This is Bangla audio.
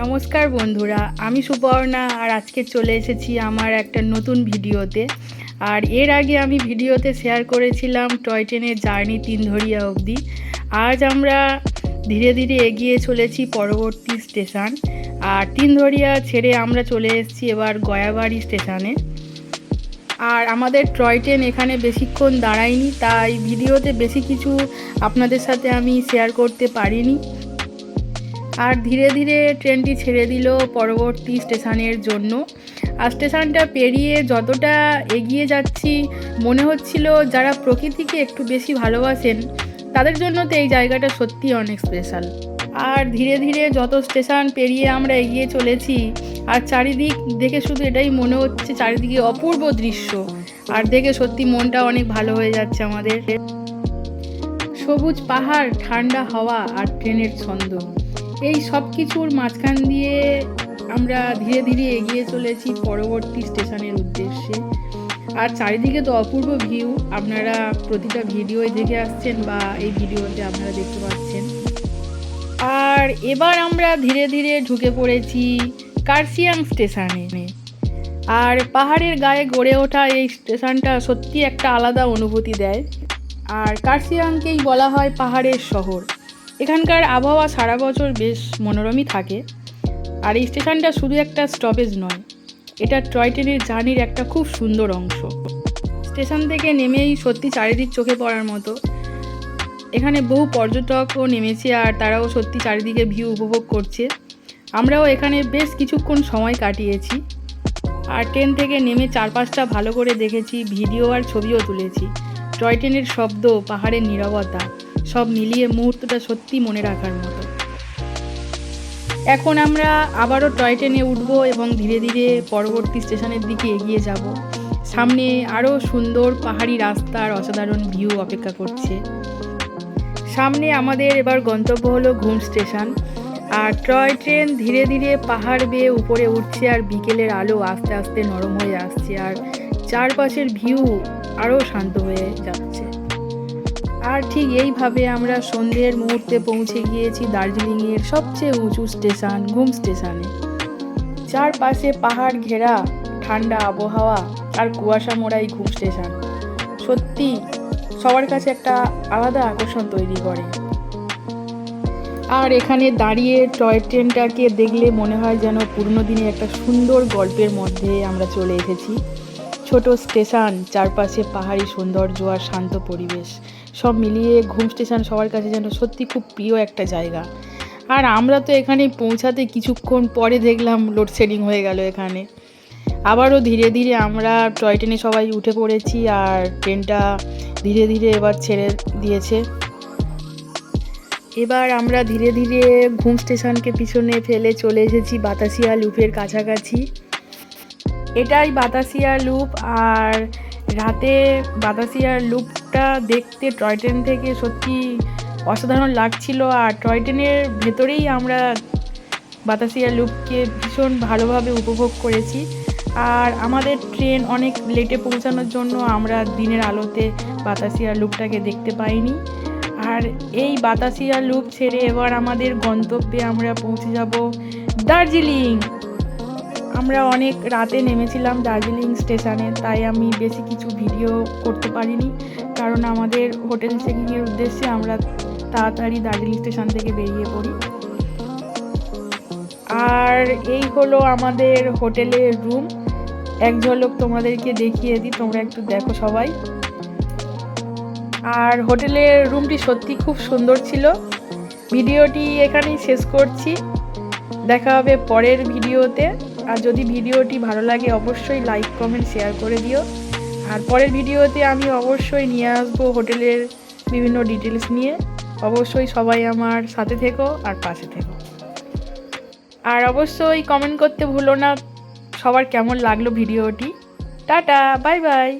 নমস্কার বন্ধুরা, আমি সুপর্ণা আর আজকে চলে এসেছি আমার একটা নতুন ভিডিওতে। আর এর আগে আমি ভিডিওতে শেয়ার করেছিলাম টয় ট্রেনের জার্নি তিনধরিয়া অবধি। আজ আমরা ধীরে ধীরে এগিয়ে চলেছি পরবর্তী স্টেশন। আর তিনধরিয়া ছেড়ে আমরা চলে এসেছি এবার গয়াবাড়ি স্টেশনে। আর আমাদের টয় ট্রেন এখানে বেশিক্ষণ দাঁড়ায়নি, তাই ভিডিওতে বেশি কিছু আপনাদের সাথে আমি শেয়ার করতে পারিনি। আর ধীরে ধীরে ট্রেনটি ছেড়ে দিল পরবর্তী স্টেশনের জন্য। আর স্টেশনটা পেরিয়ে যতটা এগিয়ে যাচ্ছি, মনে হচ্ছিল যারা প্রকৃতিকে একটু বেশি ভালোবাসেন, তাদের জন্য তো এই জায়গাটা সত্যি অনেক স্পেশাল আর ধীরে ধীরে যত স্টেশন পেরিয়ে আমরা এগিয়ে চলেছি, আর চারিদিক দেখে শুধু এটাই মনে হচ্ছে চারিদিকে অপূর্ব দৃশ্য। আর দেখে সত্যি মনটা অনেক ভালো হয়ে যাচ্ছে আমাদের। সবুজ পাহাড়, ঠান্ডা হাওয়া আর ট্রেনের ছন্দ। এই সব কিছুর মাঝখান দিয়ে আমরা ধীরে ধীরে এগিয়ে চলেছি পরবর্তী স্টেশনের উদ্দেশ্যে। আর চারিদিকে তো অপূর্ব ভিউ। আপনারা প্রতিটা ভিডিওয় দেখে আসছেন বা এই ভিডিওতে আপনারা দেখতে পাচ্ছেন। আর এবার আমরা ধীরে ধীরে ঢুকে পড়েছি কার্সিয়াং স্টেশনে। আর পাহাড়ের গায়ে গড়ে ওঠা এই স্টেশনটা সত্যি একটা আলাদা অনুভূতি দেয়। আর কার্সিয়াংকেই বলা হয় পাহাড়ের শহর। এখানকার আবহাওয়া সারা বছর বেশ মনোরমই থাকে। আর এই স্টেশনটা শুধু একটা স্টপেজ নয়, এটা টয় ট্রেনের জার্নির একটা খুব সুন্দর অংশ। স্টেশন থেকে নেমেই সত্যি চারিদিক চোখে পড়ার মতো। এখানে বহু পর্যটকও নেমেছে আর তারাও সত্যি চারিদিকে ভিউ উপভোগ করছে। আমরাও এখানে বেশ কিছুক্ষণ সময় কাটিয়েছি। আর ট্রেন থেকে নেমে চারপাশটা ভালো করে দেখেছি, ভিডিও আর ছবিও তুলেছি। টয় ট্রেনের শব্দ, পাহাড়ের নীরবতা সব মিলিয়ে মুহূর্তটা সত্যি মনে রাখার মতো। এখন আমরা আবারও টয় ট্রেনে উঠবো এবং ধীরে ধীরে পরবর্তী স্টেশনের দিকে এগিয়ে যাব। সামনে আরও সুন্দর পাহাড়ি রাস্তার অসাধারণ ভিউ অপেক্ষা করছে। সামনে আমাদের এবার গন্তব্য হলো ঘুম স্টেশন। আর টয় ট্রেন ধীরে ধীরে পাহাড় বেয়ে উপরে উঠছে আর বিকেলের আলো আস্তে আস্তে নরম হয়ে আসছে। আর চারপাশের ভিউ আরও শান্ত হয়ে যাচ্ছে। আর ঠিক এইভাবে আমরা সন্ধ্যের মুহূর্তে পৌঁছে গিয়েছি দার্জিলিংয়ের সবচেয়ে উঁচু স্টেশন, ঘুম স্টেশনে। চারপাশে পাহাড় ঘেরা, ঠান্ডা আবহাওয়া আর কুয়াশা মোড়াই ঘুম স্টেশন। সত্যি, সবার কাছে একটা আলাদা আকর্ষণ তৈরি করে। আর এখানে দাঁড়িয়ে টয় ট্রেনটাকে দেখলে মনে হয় যেন পুরনো দিনের একটা সুন্দর গল্পের মধ্যে আমরা চলে এসেছি। ছোট স্টেশন, চারপাশে পাহাড়ি সৌন্দর্য আর শান্ত পরিবেশ। সব মিলিয়ে ঘুম স্টেশন সবার কাছে যেন সত্যি খুব প্রিয় একটা জায়গা। আর আমরা তো এখানে পৌঁছাতে কিছুক্ষণ পরে দেখলাম লোডশেডিং হয়ে গেল এখানে। আবারও ধীরে ধীরে আমরা টয় ট্রেনে সবাই উঠে পড়েছি আর ট্রেনটা ধীরে ধীরে এবার ছেড়ে দিয়েছে। এবার আমরা ধীরে ধীরে ঘুম স্টেশনকে পিছনে ফেলে চলে এসেছি বাতাসিয়া লুপের কাছাকাছি। এটাই বাতাসিয়া লুপ আর রাতে বাতাসিয়ার লুপটা দেখতে টয় ট্রেন থেকে সত্যি অসাধারণ লাগছিল আর টয় ট্রেনের ভেতরেই আমরা বাতাসিয়া লুপকে ভীষণ ভালোভাবে উপভোগ করেছি। আর আমাদের ট্রেন অনেক লেটে পৌঁছানোর জন্য আমরা দিনের আলোতে বাতাসিয়া লুপটাকে দেখতে পাইনি। আর এই বাতাসিয়া লুপ ছেড়ে এবার আমাদের গন্তব্যে আমরা পৌঁছে যাব দার্জিলিং। আমরা অনেক রাতে নেমেছিলাম দার্জিলিং স্টেশনে, তাই আমি বেশি কিছু ভিডিও করতে পারিনি। কারণ আমাদের হোটেল চেকিংয়ের উদ্দেশ্যে আমরা তাড়াতাড়ি দার্জিলিং স্টেশন থেকে বেরিয়ে পড়ি। আর এই হলো আমাদের হোটেলের রুম। এক ঝলক তোমাদেরকে দেখিয়ে দিই, তোমরা একটু দেখো সবাই। আর হোটেলের রুমটি সত্যি খুব সুন্দর ছিল। ভিডিওটি এখানেই শেষ করছি। দেখা হবে পরের ভিডিওতে। আর যদি ভিডিওটি ভালো লাগে, অবশ্যই লাইক কমেন্ট শেয়ার করে দিও। আর পরের ভিডিওতে আমি অবশ্যই নিয়ে আসব হোটেলের বিভিন্ন ডিটেলস নিয়ে। অবশ্যই সবাই আমার সাথে থেকো আর পাশে থেকো। আর অবশ্যই কমেন্ট করতে ভুলো না। সবার কেমন লাগল ভিডিওটি? Tata bye bye